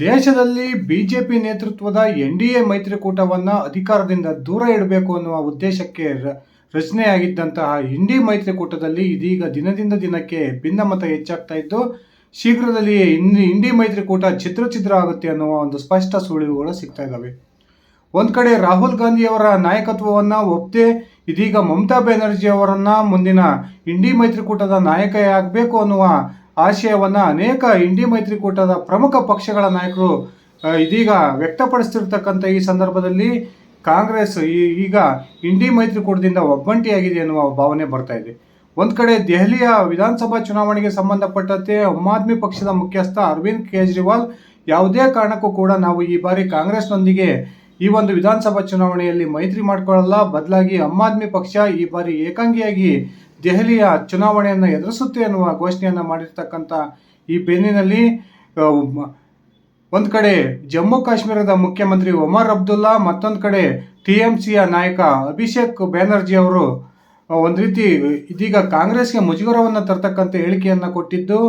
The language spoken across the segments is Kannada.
ದೇಶದಲ್ಲಿ ಬಿಜೆಪಿ ನೇತೃತ್ವದ ಎನ್ ಡಿ ಎ ಮೈತ್ರಿಕೂಟವನ್ನು ಅಧಿಕಾರದಿಂದ ದೂರ ಇಡಬೇಕು ಅನ್ನುವ ಉದ್ದೇಶಕ್ಕೆ ರಚನೆಯಾಗಿದ್ದಂತಹ ಇಂಡಿ ಮೈತ್ರಿಕೂಟದಲ್ಲಿ ಇದೀಗ ದಿನದಿಂದ ದಿನಕ್ಕೆ ಭಿನ್ನಮತ ಹೆಚ್ಚಾಗ್ತಾ ಇದ್ದು ಶೀಘ್ರದಲ್ಲಿಯೇ ಇನ್- ಇಂಡಿ ಮೈತ್ರಿಕೂಟ ಚಿತ್ರ ಚಿತ್ರ ಆಗುತ್ತೆ ಅನ್ನುವ ಒಂದು ಸ್ಪಷ್ಟ ಸುಳಿವುಗಳು ಸಿಗ್ತಾ ಇದ್ದಾವೆ. ಒಂದು ಕಡೆ ರಾಹುಲ್ ಗಾಂಧಿಯವರ ನಾಯಕತ್ವವನ್ನು ಒಪ್ಪದೆ ಇದೀಗ ಮಮತಾ ಬ್ಯಾನರ್ಜಿ ಅವರನ್ನು ಮುಂದಿನ ಇಂಡಿ ಮೈತ್ರಿಕೂಟದ ನಾಯಕ ಆಗಬೇಕು ಅನ್ನುವ ಆಶಯವನ್ನು ಅನೇಕ ಇಂಡಿ ಮೈತ್ರಿಕೂಟದ ಪ್ರಮುಖ ಪಕ್ಷಗಳ ನಾಯಕರು ಇದೀಗ ವ್ಯಕ್ತಪಡಿಸ್ತಿರ್ತಕ್ಕಂಥ ಈ ಸಂದರ್ಭದಲ್ಲಿ ಕಾಂಗ್ರೆಸ್ ಈಗ ಇಂಡಿ ಮೈತ್ರಿಕೂಟದಿಂದ ಒಬ್ಬಂಟಿಯಾಗಿದೆ ಎನ್ನುವ ಭಾವನೆ ಬರ್ತಾ ಇದೆ. ಒಂದು ಕಡೆ ದೆಹಲಿಯ ವಿಧಾನಸಭಾ ಚುನಾವಣೆಗೆ ಸಂಬಂಧಪಟ್ಟಂತೆ ಆಮ್ ಆದ್ಮಿ ಪಕ್ಷದ ಮುಖ್ಯಸ್ಥ ಅರವಿಂದ್ ಕೇಜ್ರಿವಾಲ್, ಯಾವುದೇ ಕಾರಣಕ್ಕೂ ಕೂಡ ನಾವು ಈ ಬಾರಿ ಕಾಂಗ್ರೆಸ್ನೊಂದಿಗೆ ಈ ಒಂದು ವಿಧಾನಸಭಾ ಚುನಾವಣೆಯಲ್ಲಿ ಮೈತ್ರಿ ಮಾಡಿಕೊಳ್ಳಲ್ಲ. ಬದಲಾಗಿ ಆಮ್ ಆದ್ಮಿ ಪಕ್ಷ ಈ ಬಾರಿ ಏಕಾಂಗಿಯಾಗಿ ದೆಹಲಿಯ ಚುನಾವಣೆಯನ್ನು ಎದುರಿಸುತ್ತೆ ಅನ್ನುವ ಘೋಷಣೆಯನ್ನು ಮಾಡಿರ್ತಕ್ಕಂಥ ಈ ಬೆನ್ನಿನಲ್ಲಿ ಒಂದು ಕಡೆ ಜಮ್ಮು ಕಾಶ್ಮೀರದ ಮುಖ್ಯಮಂತ್ರಿ ಒಮರ್ ಅಬ್ದುಲ್ಲಾ, ಮತ್ತೊಂದು ಕಡೆ ಟಿ ಎಂ ಸಿಯ ನಾಯಕ ಅಭಿಷೇಕ್ ಬ್ಯಾನರ್ಜಿ ಅವರು ಒಂದು ರೀತಿ ಇದೀಗ ಕಾಂಗ್ರೆಸ್ಗೆ ಮುಜುಗರವನ್ನು ತರ್ತಕ್ಕಂಥ ಹೇಳಿಕೆಯನ್ನು ಕೊಟ್ಟಿದ್ದು,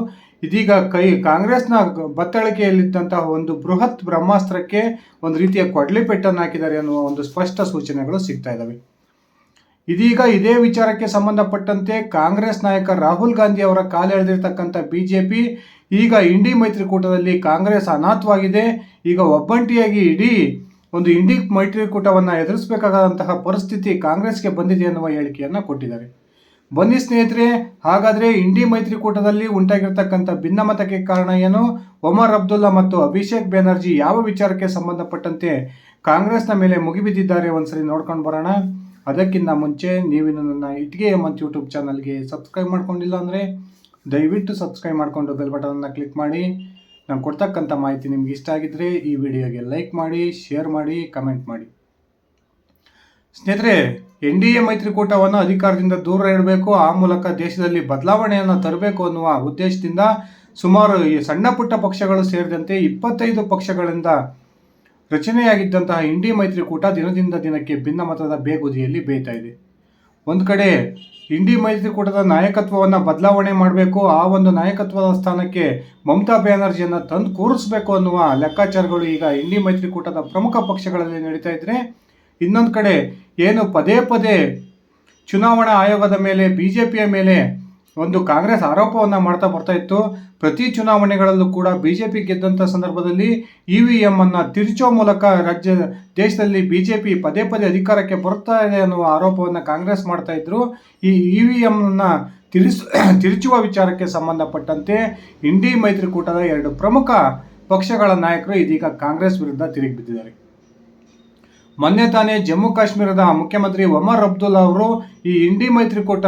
ಇದೀಗ ಕೈ, ಕಾಂಗ್ರೆಸ್ನ ಬತ್ತಳಿಕೆಯಲ್ಲಿದ್ದಂತಹ ಒಂದು ಬೃಹತ್ ಬ್ರಹ್ಮಾಸ್ತ್ರಕ್ಕೆ ಒಂದು ರೀತಿಯ ಕೊಡ್ಲಿ ಪೆಟ್ಟನ್ನು ಹಾಕಿದ್ದಾರೆ ಅನ್ನುವ ಒಂದು ಸ್ಪಷ್ಟ ಸೂಚನೆಗಳು ಸಿಗ್ತಾ ಇದ್ದಾವೆ ಇದೀಗ ಇದೇ ವಿಚಾರಕ್ಕೆ ಸಂಬಂಧಪಟ್ಟಂತೆ ಕಾಂಗ್ರೆಸ್ ನಾಯಕ ರಾಹುಲ್ ಗಾಂಧಿ ಅವರ ಕಾಲೆಳೆದಿರ್ತಕ್ಕಂಥ ಬಿಜೆಪಿ ಈಗ ಇಂಡಿ ಮೈತ್ರಿಕೂಟದಲ್ಲಿ ಕಾಂಗ್ರೆಸ್ ಅನಾಥವಾಗಿದೆ. ಈಗ ಒಬ್ಬಂಟಿಯಾಗಿ ಇಡೀ ಒಂದು ಇಂಡಿ ಮೈತ್ರಿಕೂಟವನ್ನು ಎದುರಿಸಬೇಕಾದಂತಹ ಪರಿಸ್ಥಿತಿ ಕಾಂಗ್ರೆಸ್ಗೆ ಬಂದಿದೆ ಎನ್ನುವ ಹೇಳಿಕೆಯನ್ನು ಕೊಟ್ಟಿದ್ದಾರೆ. ಬನ್ನಿ ಸ್ನೇಹಿತರೆ, ಹಾಗಾದರೆ ಇಂಡಿ ಮೈತ್ರಿಕೂಟದಲ್ಲಿ ಉಂಟಾಗಿರ್ತಕ್ಕಂಥ ಭಿನ್ನಮತಕ್ಕೆ ಕಾರಣ ಏನು? ಒಮರ್ ಅಬ್ದುಲ್ಲಾ ಮತ್ತು ಅಭಿಷೇಕ್ ಬ್ಯಾನರ್ಜಿ ಯಾವ ವಿಚಾರಕ್ಕೆ ಸಂಬಂಧಪಟ್ಟಂತೆ ಕಾಂಗ್ರೆಸ್ನ ಮೇಲೆ ಮುಗಿಬಿದ್ದಿದ್ದಾರೆ ಒಂದ್ಸರಿ ನೋಡ್ಕೊಂಡು ಬರೋಣ. ಅದಕ್ಕಿಂತ ಮುಂಚೆ ನೀವಿನ್ನು ನನ್ನ ಇಟ್ಗೆ ಮತ್ತು ಯೂಟ್ಯೂಬ್ ಚಾನಲ್ಗೆ ಸಬ್ಸ್ಕ್ರೈಬ್ ಮಾಡ್ಕೊಂಡಿಲ್ಲ ಅಂದರೆ ದಯವಿಟ್ಟು ಸಬ್ಸ್ಕ್ರೈಬ್ ಮಾಡಿಕೊಂಡು ಬೆಲ್ ಬಟನನ್ನು ಕ್ಲಿಕ್ ಮಾಡಿ. ನಾನು ಕೊಡ್ತಕ್ಕಂಥ ಮಾಹಿತಿ ನಿಮ್ಗೆ ಇಷ್ಟ ಆಗಿದ್ದರೆ ಈ ವಿಡಿಯೋಗೆ ಲೈಕ್ ಮಾಡಿ ಶೇರ್ ಮಾಡಿ ಕಮೆಂಟ್ ಮಾಡಿ. ಸ್ನೇಹಿತರೆ, ಎನ್ ಡಿ ಎ ಮೈತ್ರಿಕೂಟವನ್ನು ಅಧಿಕಾರದಿಂದ ದೂರ ಇಡಬೇಕು, ಆ ಮೂಲಕ ದೇಶದಲ್ಲಿ ಬದಲಾವಣೆಯನ್ನು ತರಬೇಕು ಅನ್ನುವ ಉದ್ದೇಶದಿಂದ ಸುಮಾರು ಈ ಸಣ್ಣ ಪುಟ್ಟ ಪಕ್ಷಗಳು ಸೇರಿದಂತೆ ಇಪ್ಪತ್ತೈದು ಪಕ್ಷಗಳಿಂದ ರಚನೆಯಾಗಿದ್ದಂತಹ ಇಂಡಿ ಮೈತ್ರಿಕೂಟ ದಿನದಿಂದ ದಿನಕ್ಕೆ ಭಿನ್ನಮತದ ಬೇಗುದಿಯಲ್ಲಿ ಬೇಯ್ತಾ ಇದೆ. ಒಂದು ಕಡೆ ಇಂಡಿ ಮೈತ್ರಿಕೂಟದ ನಾಯಕತ್ವವನ್ನು ಬದಲಾವಣೆ ಮಾಡಬೇಕು, ಆ ಒಂದು ನಾಯಕತ್ವದ ಸ್ಥಾನಕ್ಕೆ ಮಮತಾ ಬ್ಯಾನರ್ಜಿಯನ್ನು ತಂದು ಕೂರಿಸಬೇಕು ಅನ್ನುವ ಲೆಕ್ಕಾಚಾರಗಳು ಈಗ ಇಂಡಿ ಮೈತ್ರಿಕೂಟದ ಪ್ರಮುಖ ಪಕ್ಷಗಳಲ್ಲಿ ನಡೀತಾ ಇದ್ರೆ, ಇನ್ನೊಂದು ಕಡೆ ಏನು ಪದೇ ಪದೇ ಚುನಾವಣಾ ಆಯೋಗದ ಮೇಲೆ ಬಿ ಜೆ ಪಿಯ ಮೇಲೆ ಒಂದು ಕಾಂಗ್ರೆಸ್ ಆರೋಪವನ್ನು ಮಾಡ್ತಾ ಬರ್ತಾ ಇತ್ತು. ಪ್ರತಿ ಚುನಾವಣೆಗಳಲ್ಲೂ ಕೂಡ ಬಿ ಜೆ ಪಿ ಗೆದ್ದಂಥ ಸಂದರ್ಭದಲ್ಲಿ ಇ ವಿ ಎಂ ಅನ್ನು ತಿರುಚೋ ಮೂಲಕ ರಾಜ್ಯ, ದೇಶದಲ್ಲಿ ಬಿ ಜೆ ಪಿ ಪದೇ ಪದೇ ಅಧಿಕಾರಕ್ಕೆ ಬರ್ತಾ ಇದೆ ಅನ್ನುವ ಆರೋಪವನ್ನು ಕಾಂಗ್ರೆಸ್ ಮಾಡ್ತಾ ಇದ್ರು. ಈ ಇ ವಿ ಎಮ್ನ ತಿರುಸ್, ತಿರುಚುವ ವಿಚಾರಕ್ಕೆ ಸಂಬಂಧಪಟ್ಟಂತೆ ಇಂಡಿ ಮೈತ್ರಿಕೂಟದ ಎರಡು ಪ್ರಮುಖ ಪಕ್ಷಗಳ ನಾಯಕರು ಇದೀಗ ಕಾಂಗ್ರೆಸ್ ವಿರುದ್ಧ ತಿರುಗಿ ಬಿದ್ದಿದ್ದಾರೆ. ಮೊನ್ನೆ ತಾನೇ ಜಮ್ಮು ಕಾಶ್ಮೀರದ ಮುಖ್ಯಮಂತ್ರಿ ಒಮರ್ ಅಬ್ದುಲ್ಲಾ ಅವರು ಈ ಇಂಡಿ ಮೈತ್ರಿಕೂಟ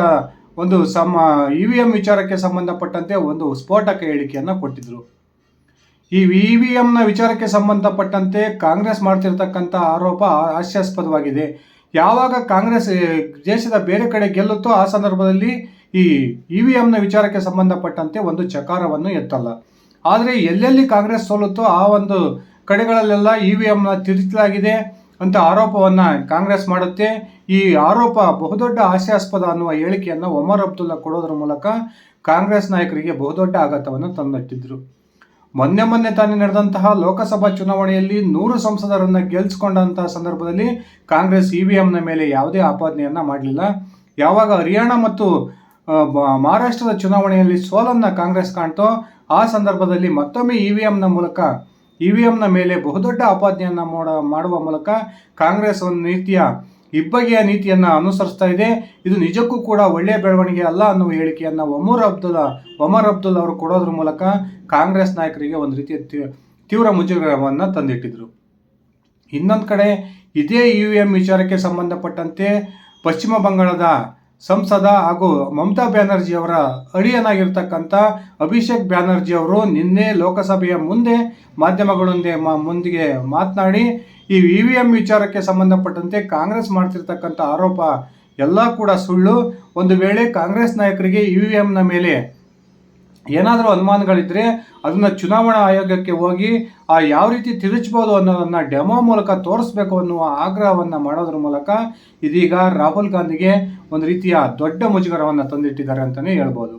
ಒಂದು ಸಮ ಇ ವಿ ಎಂ ವಿಚಾರಕ್ಕೆ ಸಂಬಂಧಪಟ್ಟಂತೆ ಒಂದು ಸ್ಫೋಟಕ ಹೇಳಿಕೆಯನ್ನು ಕೊಟ್ಟಿದ್ರು. ಈ ಇ ವಿ ಎಂನ ವಿಚಾರಕ್ಕೆ ಸಂಬಂಧಪಟ್ಟಂತೆ ಕಾಂಗ್ರೆಸ್ ಮಾಡ್ತಿರ್ತಕ್ಕಂಥ ಆರೋಪ ಹಾಸ್ಯಾಸ್ಪದವಾಗಿದೆ. ಯಾವಾಗ ಕಾಂಗ್ರೆಸ್ ದೇಶದ ಬೇರೆ ಕಡೆ ಗೆಲ್ಲುತ್ತೋ ಆ ಸಂದರ್ಭದಲ್ಲಿ ಈ ಇ ವಿ ಎಂನ ವಿಚಾರಕ್ಕೆ ಸಂಬಂಧಪಟ್ಟಂತೆ ಒಂದು ಚಕಾರವನ್ನು ಎತ್ತಲ್ಲ. ಆದರೆ ಎಲ್ಲೆಲ್ಲಿ ಕಾಂಗ್ರೆಸ್ ಸೋಲುತ್ತೋ ಆ ಒಂದು ಕಡೆಗಳಲ್ಲೆಲ್ಲ ಇ ವಿ ಎಂನ ತಿರುಚಲಾಗಿದೆ. ಅಂತ ಆರೋಪವನ್ನು ಕಾಂಗ್ರೆಸ್ ಮಾಡುತ್ತೆ. ಈ ಆರೋಪ ಬಹುದೊಡ್ಡ ಹಾಸ್ಯಾಸ್ಪದ ಅನ್ನುವ ಹೇಳಿಕೆಯನ್ನು ಒಮರ್ ಅಬ್ದುಲ್ಲಾ ಕೊಡೋದ್ರ ಮೂಲಕ ಕಾಂಗ್ರೆಸ್ ನಾಯಕರಿಗೆ ಬಹುದೊಡ್ಡ ಆಘಾತವನ್ನು ತಂದಟ್ಟಿದ್ರು. ಮೊನ್ನೆ ಮೊನ್ನೆ ತಾನೇ ನಡೆದಂತಹ ಲೋಕಸಭಾ ಚುನಾವಣೆಯಲ್ಲಿ ನೂರು ಸಂಸದರನ್ನು ಗೆಲ್ಲಿಸಿಕೊಂಡಂತಹ ಸಂದರ್ಭದಲ್ಲಿ ಕಾಂಗ್ರೆಸ್ ಇ ವಿ ಎಂನ ಮೇಲೆ ಯಾವುದೇ ಆಪಾದನೆಯನ್ನು ಮಾಡಲಿಲ್ಲ. ಯಾವಾಗ ಹರಿಯಾಣ ಮತ್ತು ಮಹಾರಾಷ್ಟ್ರದ ಚುನಾವಣೆಯಲ್ಲಿ ಸೋಲನ್ನು ಕಾಂಗ್ರೆಸ್ ಕಾಣ್ತೋ, ಆ ಸಂದರ್ಭದಲ್ಲಿ ಮತ್ತೊಮ್ಮೆ ಇ ವಿ ಎಂನ ಮೂಲಕ ಇ ವಿ ಎಂನ ಮೇಲೆ ಬಹುದೊಡ್ಡ ಆಪಾದನೆಯನ್ನು ಮಾಡ, ಮಾಡುವ ಮೂಲಕ ಕಾಂಗ್ರೆಸ್ ಒಂದು ನೀತಿಯ ಇಬ್ಬಗೆಯ ನೀತಿಯನ್ನು ಅನುಸರಿಸ್ತಾ ಇದೆ. ಇದು ನಿಜಕ್ಕೂ ಕೂಡ ಒಳ್ಳೆಯ ಬೆಳವಣಿಗೆ ಅಲ್ಲ ಅನ್ನುವ ಹೇಳಿಕೆಯನ್ನು ಒಮರ್ ಅಬ್ದುಲ್ ಒಮರ್ ಅಬ್ದುಲ್ ಅವರು ಕೊಡೋದ್ರ ಮೂಲಕ ಕಾಂಗ್ರೆಸ್ ನಾಯಕರಿಗೆ ಒಂದು ರೀತಿಯ ತೀವ್ರ ಮುಜುಗರವನ್ನು ತಂದಿಟ್ಟಿದ್ರು. ಇನ್ನೊಂದು ಕಡೆ ಇದೇ ಯು ಎಂ ವಿಚಾರಕ್ಕೆ ಸಂಬಂಧಪಟ್ಟಂತೆ ಪಶ್ಚಿಮ ಬಂಗಾಳದ ಸಂಸದ ಹಾಗೂ ಮಮತಾ ಬ್ಯಾನರ್ಜಿ ಅವರ ಅಳಿಯನಾಗಿರ್ತಕ್ಕಂಥ ಅಭಿಷೇಕ್ ಬ್ಯಾನರ್ಜಿ ಅವರು ನಿನ್ನೆ ಲೋಕಸಭೆಯ ಮುಂದೆ ಮಾಧ್ಯಮಗಳೊಂದಿಗೆ ಮುಂದಿಗೆ ಮಾತನಾಡಿ, ಈ ವಿ ವಿ ಎಂ ವಿಚಾರಕ್ಕೆ ಸಂಬಂಧಪಟ್ಟಂತೆ ಕಾಂಗ್ರೆಸ್ ಮಾಡ್ತಿರ್ತಕ್ಕಂಥ ಆರೋಪ ಎಲ್ಲ ಕೂಡ ಸುಳ್ಳು. ಒಂದು ವೇಳೆ ಕಾಂಗ್ರೆಸ್ ನಾಯಕರಿಗೆ ಇ ವಿ ಎಂನ ಮೇಲೆ ಏನಾದರೂ ಅನುಮಾನಗಳಿದ್ದರೆ ಅದನ್ನು ಚುನಾವಣಾ ಆಯೋಗಕ್ಕೆ ಹೋಗಿ ಆ ಯಾವ ರೀತಿ ತಿರುಚ್ಬೋದು ಅನ್ನೋದನ್ನು ಡೆಮೋ ಮೂಲಕ ತೋರಿಸ್ಬೇಕು ಅನ್ನುವ ಆಗ್ರಹವನ್ನು ಮಾಡೋದ್ರ ಮೂಲಕ ಇದೀಗ ರಾಹುಲ್ ಗಾಂಧಿಗೆ ಒಂದು ರೀತಿಯ ದೊಡ್ಡ ಮುಜುಗರವನ್ನು ತಂದಿಟ್ಟಿದ್ದಾರೆ ಅಂತಲೇ ಹೇಳ್ಬೋದು.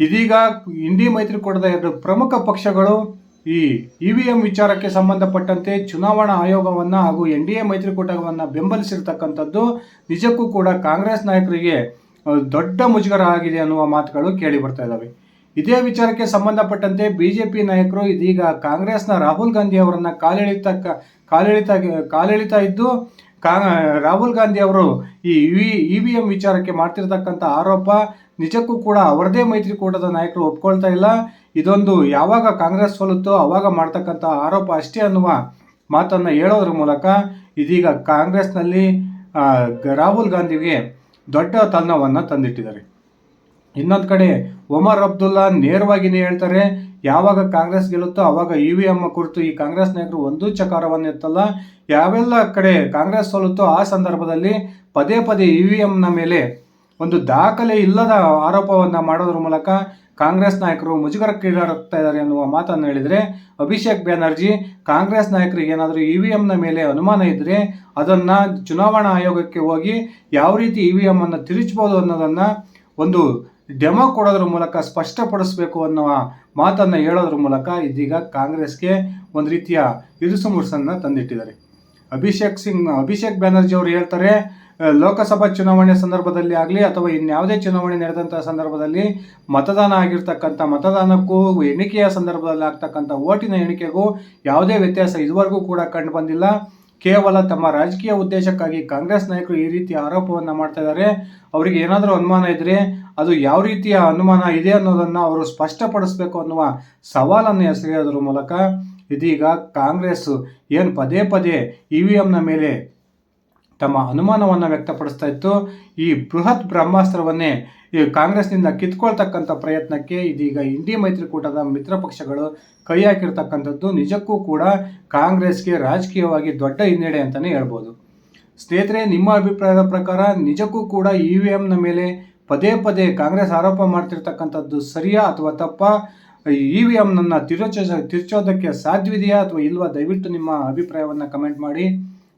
ಇದೀಗ ಇಂಡಿ ಮೈತ್ರಿಕೂಟದ ಎರಡು ಪ್ರಮುಖ ಪಕ್ಷಗಳು ಈ ಇ ವಿ ಎಂ ವಿಚಾರಕ್ಕೆ ಸಂಬಂಧಪಟ್ಟಂತೆ ಚುನಾವಣಾ ಆಯೋಗವನ್ನು ಹಾಗೂ ಎನ್ ಡಿ ಎ ಮೈತ್ರಿಕೂಟವನ್ನು ಬೆಂಬಲಿಸಿರ್ತಕ್ಕಂಥದ್ದು ನಿಜಕ್ಕೂ ಕೂಡ ಕಾಂಗ್ರೆಸ್ ನಾಯಕರಿಗೆ ದೊಡ್ಡ ಮುಜುಗರ ಆಗಿದೆ ಅನ್ನುವ ಮಾತುಗಳು ಕೇಳಿ ಬರ್ತಾ ಇದ್ದಾವೆ ಇದೇ ವಿಚಾರಕ್ಕೆ ಸಂಬಂಧಪಟ್ಟಂತೆ ಬಿಜೆಪಿ ನಾಯಕರು ಇದೀಗ ಕಾಂಗ್ರೆಸ್ನ ರಾಹುಲ್ ಗಾಂಧಿ ಅವರನ್ನ ಕಾಲೆಳಿತ ಕಾಲೆಳಿತ, ಕಾಲೆಳಿತಾ ಇದ್ದು, ಕಾ, ರಾಹುಲ್ ಗಾಂಧಿ ಅವರು ಈ ಇ ವಿ ಎಂ ವಿಚಾರಕ್ಕೆ ಮಾಡ್ತಿರ್ತಕ್ಕಂಥ ಆರೋಪ ನಿಜಕ್ಕೂ ಕೂಡ ಅವರದೇ ಮೈತ್ರಿಕೂಟದ ನಾಯಕರು ಒಪ್ಕೊಳ್ತಾ ಇಲ್ಲ. ಇದೊಂದು ಯಾವಾಗ ಕಾಂಗ್ರೆಸ್ ಸೋಲುತ್ತೋ ಅವಾಗ ಮಾಡ್ತಕ್ಕಂಥ ಆರೋಪ ಅಷ್ಟೇ ಅನ್ನುವ ಮಾತನ್ನು ಹೇಳೋದ್ರ ಮೂಲಕ ಇದೀಗ ಕಾಂಗ್ರೆಸ್ನಲ್ಲಿ ರಾಹುಲ್ ಗಾಂಧಿಗೆ ದೊಡ್ಡ ತನ್ನವನ್ನು ತಂದಿಟ್ಟಿದ್ದಾರೆ. ಇನ್ನೊಂದು ಕಡೆ ಒಮರ್ ಅಬ್ದುಲ್ಲಾ ನೇರವಾಗಿನೇ ಹೇಳ್ತಾರೆ, ಯಾವಾಗ ಕಾಂಗ್ರೆಸ್ ಗೆಲ್ಲುತ್ತೋ ಅವಾಗ ಇ ವಿ ಎಂ ಕುರಿತು ಈ ಕಾಂಗ್ರೆಸ್ ನಾಯಕರು ಒಂದೂ ಚಕಾರವನ್ನು ಎತ್ತಲ್ಲ ಯಾವೆಲ್ಲ ಕಡೆ ಕಾಂಗ್ರೆಸ್ ಸೋಲುತ್ತೋ ಆ ಸಂದರ್ಭದಲ್ಲಿ ಪದೇ ಪದೇ ಇ ವಿ ಎಮ್ನ ಮೇಲೆ ಒಂದು ದಾಖಲೆ ಇಲ್ಲದ ಆರೋಪವನ್ನು ಮಾಡೋದ್ರ ಮೂಲಕ ಕಾಂಗ್ರೆಸ್ ನಾಯಕರು ಮುಜುಗರಕ್ಕೀಡಾಗ್ತಾ ಇದ್ದಾರೆ ಅನ್ನುವ ಮಾತನ್ನು ಹೇಳಿದರೆ, ಅಭಿಷೇಕ್ ಬ್ಯಾನರ್ಜಿ, ಕಾಂಗ್ರೆಸ್ ನಾಯಕರಿಗೆ ಏನಾದರೂ ಇ ವಿ ಎಮ್ನ ಮೇಲೆ ಅನುಮಾನ ಇದ್ದರೆ ಅದನ್ನು ಚುನಾವಣಾ ಆಯೋಗಕ್ಕೆ ಹೋಗಿ ಯಾವ ರೀತಿ ಇ ವಿ ಎಂ ಅನ್ನು ತಿರುಚಬಹುದು ಅನ್ನೋದನ್ನು ಒಂದು ಡೆಮೋ ಕೊಡೋದ್ರ ಮೂಲಕ ಸ್ಪಷ್ಟಪಡಿಸಬೇಕು ಅನ್ನುವ ಮಾತನ್ನು ಹೇಳೋದ್ರ ಮೂಲಕ ಇದೀಗ ಕಾಂಗ್ರೆಸ್ಗೆ ಒಂದು ರೀತಿಯ ಇರುಸು ಮುರುಸನ್ನು ತಂದಿಟ್ಟಿದ್ದಾರೆ. ಅಭಿಷೇಕ್ ಸಿಂಗ್, ಅಭಿಷೇಕ್ ಬ್ಯಾನರ್ಜಿ ಅವರು ಹೇಳ್ತಾರೆ ಲೋಕಸಭಾ ಚುನಾವಣೆ ಸಂದರ್ಭದಲ್ಲಿ ಆಗಲಿ ಅಥವಾ ಇನ್ಯಾವುದೇ ಚುನಾವಣೆ ನಡೆದಂಥ ಸಂದರ್ಭದಲ್ಲಿ ಮತದಾನ ಆಗಿರ್ತಕ್ಕಂಥ ಮತದಾನಕ್ಕೂ ಎಣಿಕೆಯ ಸಂದರ್ಭದಲ್ಲಿ ಆಗ್ತಕ್ಕಂಥ ಓಟಿನ ಎಣಿಕೆಗೂ ಯಾವುದೇ ವ್ಯತ್ಯಾಸ ಇದುವರೆಗೂ ಕೂಡ ಕಂಡು ಬಂದಿಲ್ಲ. ಕೇವಲ ತಮ್ಮ ರಾಜಕೀಯ ಉದ್ದೇಶಕ್ಕಾಗಿ ಕಾಂಗ್ರೆಸ್ ನಾಯಕರು ಈ ರೀತಿಯ ಆರೋಪವನ್ನು ಮಾಡ್ತಾ ಇದ್ದಾರೆ. ಅವರಿಗೆ ಏನಾದರೂ ಅನುಮಾನ ಇದ್ದರೆ ಅದು ಯಾವ ರೀತಿಯ ಅನುಮಾನ ಇದೆ ಅನ್ನೋದನ್ನು ಅವರು ಸ್ಪಷ್ಟಪಡಿಸಬೇಕು ಅನ್ನುವ ಸವಾಲನ್ನು ಎಸೆಯೋದ್ರ ಮೂಲಕ ಇದೀಗ ಕಾಂಗ್ರೆಸ್ ಏನು ಪದೇ ಪದೇ ಇ ವಿ ಎಮ್ನ ಮೇಲೆ ತಮ್ಮ ಅನುಮಾನವನ್ನು ವ್ಯಕ್ತಪಡಿಸ್ತಾ ಇತ್ತು. ಈ ಬೃಹತ್ ಬ್ರಹ್ಮಾಸ್ತ್ರವನ್ನೇ, ಈ ಕಾಂಗ್ರೆಸ್ನಿಂದ ಕಿತ್ಕೊಳ್ತಕ್ಕಂಥ ಪ್ರಯತ್ನಕ್ಕೆ ಇದೀಗ ಇಂಡಿ ಮೈತ್ರಿಕೂಟದ ಮಿತ್ರ ಪಕ್ಷಗಳು ಕೈ ಹಾಕಿರ್ತಕ್ಕಂಥದ್ದು. ನಿಜಕ್ಕೂ ಕೂಡ ಕಾಂಗ್ರೆಸ್ಗೆ ರಾಜಕೀಯವಾಗಿ ದೊಡ್ಡ ಹಿನ್ನಡೆ ಅಂತಲೇ ಹೇಳ್ಬೋದು. ಸ್ನೇಹಿತರೆ, ನಿಮ್ಮ ಅಭಿಪ್ರಾಯದ ಪ್ರಕಾರ ನಿಜಕ್ಕೂ ಕೂಡ ಇ ವಿ ಎಮ್ನ ಮೇಲೆ ಪದೇ ಪದೇ ಕಾಂಗ್ರೆಸ್ ಆರೋಪ ಮಾಡ್ತಿರ್ತಕ್ಕಂಥದ್ದು ಸರಿಯಾ ಅಥವಾ ತಪ್ಪಾ? ಇ ವಿ ಎಮ್ನನ್ನು ತಿರುಚ ತಿರುಚೋದಕ್ಕೆ ಸಾಧ್ಯವಿದೆಯಾ ಅಥವಾ ಇಲ್ವಾ? ದಯವಿಟ್ಟು ನಿಮ್ಮ ಅಭಿಪ್ರಾಯವನ್ನು ಕಮೆಂಟ್ ಮಾಡಿ.